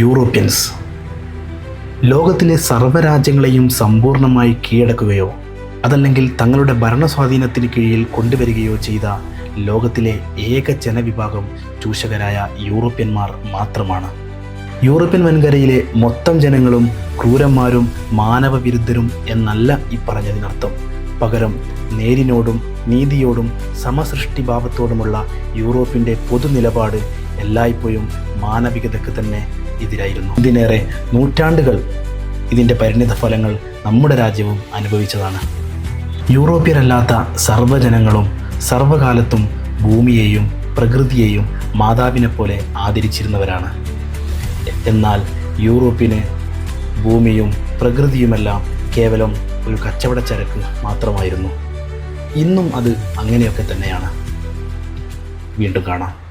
Europeans. ലോകത്തിലെ സർവരാജ്യങ്ങളെയും സമ്പൂർണമായി കീഴടക്കുകയോ അതല്ലെങ്കിൽ തങ്ങളുടെ ഭരണസ്വാധീനത്തിന് കീഴിൽ കൊണ്ടുവരികയോ ചെയ്ത ലോകത്തിലെ ഏക ജനവിഭാഗം ചൂഷകരായ യൂറോപ്യന്മാർ മാത്രമാണ്. യൂറോപ്യൻ വൻകരയിലെ മൊത്തം ജനങ്ങളും ക്രൂരന്മാരും മാനവവിരുദ്ധരും എന്നല്ല ഈ പറഞ്ഞതിനർത്ഥം. പകരം നേരിനോടും നീതിയോടും സമസൃഷ്ടിഭാവത്തോടുമുള്ള യൂറോപ്പിന്റെ പൊതുനിലപാട് എല്ലായ്പ്പോഴും മാനവികതയ്ക്ക് തന്നെ എതിരായിരുന്നു ഇതിനേറെ നൂറ്റാണ്ടുകൾ ഇതിന്റെ പരിണിത ഫലങ്ങൾ നമ്മുടെ രാജ്യവും അനുഭവിച്ചതാണ്. യൂറോപ്യരല്ലാത്ത സർവജനങ്ങളും സർവകാലത്തും ഭൂമിയെയും പ്രകൃതിയെയും മാതാവിനെ പോലെ ആദരിച്ചിരുന്നവരാണ്. എന്നാൽ യൂറോപ്പിന് ഭൂമിയും പ്രകൃതിയുമെല്ലാം കേവലം ഒരു കച്ചവട ചരക്ക് മാത്രമായിരുന്നു. ഇന്നും അത് അങ്ങനെയൊക്കെ തന്നെയാണ്. വീണ്ടും കാണാം.